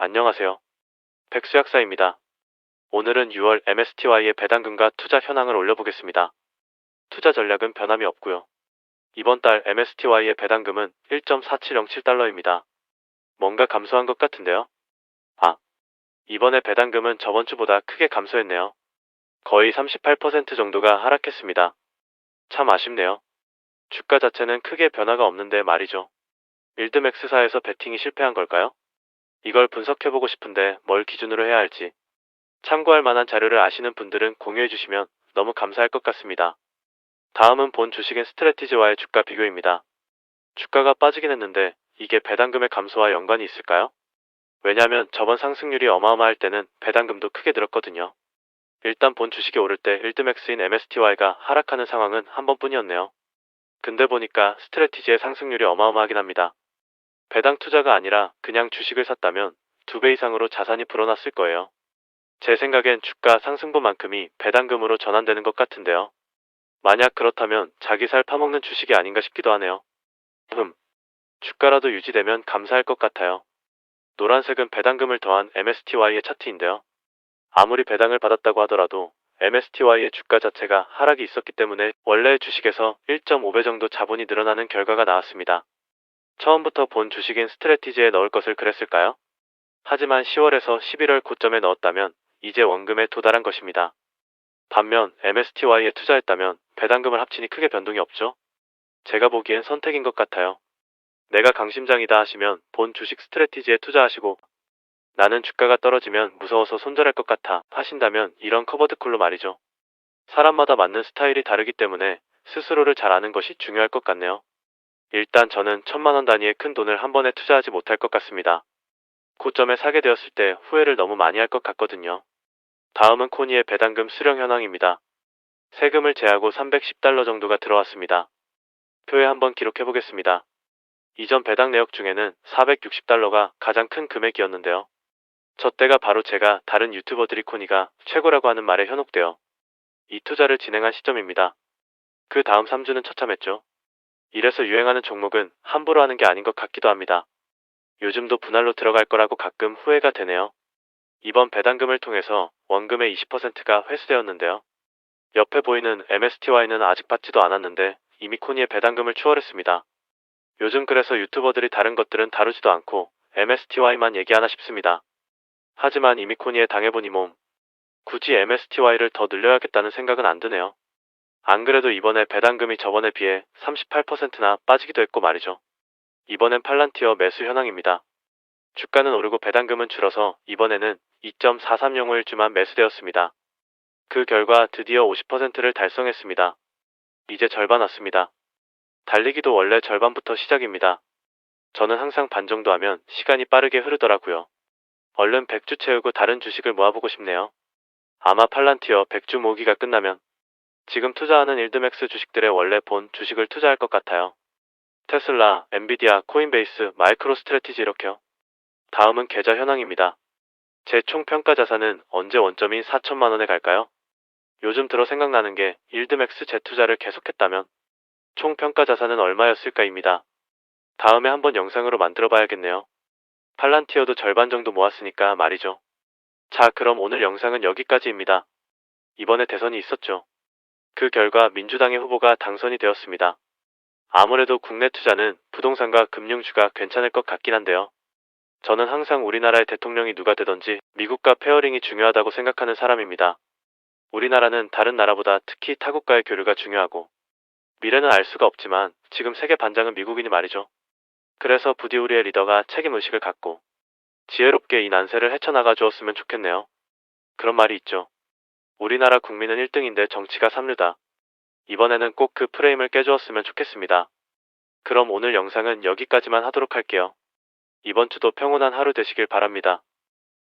안녕하세요. 백수 약사입니다. 오늘은 6월 MSTY의 배당금과 투자 현황을 올려보겠습니다. 투자 전략은 변함이 없고요. 이번 달 MSTY의 배당금은 1.4707달러입니다. 뭔가 감소한 것 같은데요? 아, 이번에 배당금은 저번 주보다 크게 감소했네요. 거의 38% 정도가 하락했습니다. 참 아쉽네요. 주가 자체는 크게 변화가 없는데 말이죠. 일드맥스사에서 베팅이 실패한 걸까요? 이걸 분석해보고 싶은데 뭘 기준으로 해야 할지 참고할 만한 자료를 아시는 분들은 공유해 주시면 너무 감사할 것 같습니다. 다음은 본 주식인 스트레티지와의 주가 비교입니다. 주가가 빠지긴 했는데 이게 배당금의 감소와 연관이 있을까요? 왜냐하면 저번 상승률이 어마어마할 때는 배당금도 크게 늘었거든요. 일단 본 주식이 오를 때 1드맥스인 MSTY가 하락하는 상황은 한 번뿐이었네요. 근데 보니까 스트레티지의 상승률이 어마어마하긴 합니다. 배당 투자가 아니라 그냥 주식을 샀다면 두 배 이상으로 자산이 불어났을 거예요. 제 생각엔 주가 상승분만큼이 배당금으로 전환되는 것 같은데요. 만약 그렇다면 자기 살 파먹는 주식이 아닌가 싶기도 하네요. 흠. 주가라도 유지되면 감사할 것 같아요. 노란색은 배당금을 더한 MSTY의 차트인데요. 아무리 배당을 받았다고 하더라도 MSTY의 주가 자체가 하락이 있었기 때문에 원래의 주식에서 1.5배 정도 자본이 늘어나는 결과가 나왔습니다. 처음부터 본 주식인 스트레티지에 넣을 것을 그랬을까요? 하지만 10월에서 11월 고점에 넣었다면 이제 원금에 도달한 것입니다. 반면 MSTY에 투자했다면 배당금을 합치니 크게 변동이 없죠? 제가 보기엔 선택인 것 같아요. 내가 강심장이다 하시면 본 주식 스트레티지에 투자하시고 나는 주가가 떨어지면 무서워서 손절할 것 같아 하신다면 이런 커버드 콜로 말이죠. 사람마다 맞는 스타일이 다르기 때문에 스스로를 잘 아는 것이 중요할 것 같네요. 일단 저는 천만 원 단위의 큰 돈을 한 번에 투자하지 못할 것 같습니다. 고점에 사게 되었을 때 후회를 너무 많이 할 것 같거든요. 다음은 코니의 배당금 수령 현황입니다. 세금을 제하고 310달러 정도가 들어왔습니다. 표에 한번 기록해 보겠습니다. 이전 배당 내역 중에는 460달러가 가장 큰 금액이었는데요. 저 때가 바로 제가 다른 유튜버들이 코니가 최고라고 하는 말에 현혹되어 이 투자를 진행한 시점입니다. 그 다음 3주는 처참했죠. 이래서 유행하는 종목은 함부로 하는 게 아닌 것 같기도 합니다. 요즘도 분할로 들어갈 거라고 가끔 후회가 되네요. 이번 배당금을 통해서 원금의 20%가 회수되었는데요. 옆에 보이는 MSTY는 아직 받지도 않았는데 이미 코니의 배당금을 추월했습니다. 요즘 그래서 유튜버들이 다른 것들은 다루지도 않고 MSTY만 얘기하나 싶습니다. 하지만 이미 코니에 당해보니 몸. 굳이 MSTY를 더 늘려야겠다는 생각은 안 드네요. 안 그래도 이번에 배당금이 저번에 비해 38%나 빠지기도 했고 말이죠. 이번엔 팔란티어 매수 현황입니다. 주가는 오르고 배당금은 줄어서 이번에는 2.4305일주만 매수되었습니다. 그 결과 드디어 50%를 달성했습니다. 이제 절반 왔습니다. 달리기도 원래 절반부터 시작입니다. 저는 항상 반 정도 하면 시간이 빠르게 흐르더라고요. 얼른 100주 채우고 다른 주식을 모아보고 싶네요. 아마 팔란티어 100주 모기가 끝나면 지금 투자하는 일드맥스 주식들의 원래 본 주식을 투자할 것 같아요. 테슬라, 엔비디아, 코인베이스, 마이크로 스트레티지 이렇게요. 다음은 계좌 현황입니다. 제 총 평가 자산은 언제 원점인 4천만 원에 갈까요? 요즘 들어 생각나는 게 일드맥스 재투자를 계속했다면 총 평가 자산은 얼마였을까입니다. 다음에 한번 영상으로 만들어 봐야겠네요. 팔란티어도 절반 정도 모았으니까 말이죠. 자, 그럼 오늘 영상은 여기까지입니다. 이번에 대선이 있었죠. 그 결과 민주당의 후보가 당선이 되었습니다. 아무래도 국내 투자는 부동산과 금융주가 괜찮을 것 같긴 한데요. 저는 항상 우리나라의 대통령이 누가 되던지 미국과 페어링이 중요하다고 생각하는 사람입니다. 우리나라는 다른 나라보다 특히 타국과의 교류가 중요하고 미래는 알 수가 없지만 지금 세계 반장은 미국이니 말이죠. 그래서 부디 우리의 리더가 책임 의식을 갖고 지혜롭게 이 난세를 헤쳐나가 주었으면 좋겠네요. 그런 말이 있죠. 우리나라 국민은 1등인데 정치가 3류다. 이번에는 꼭 그 프레임을 깨주었으면 좋겠습니다. 그럼 오늘 영상은 여기까지만 하도록 할게요. 이번 주도 평온한 하루 되시길 바랍니다.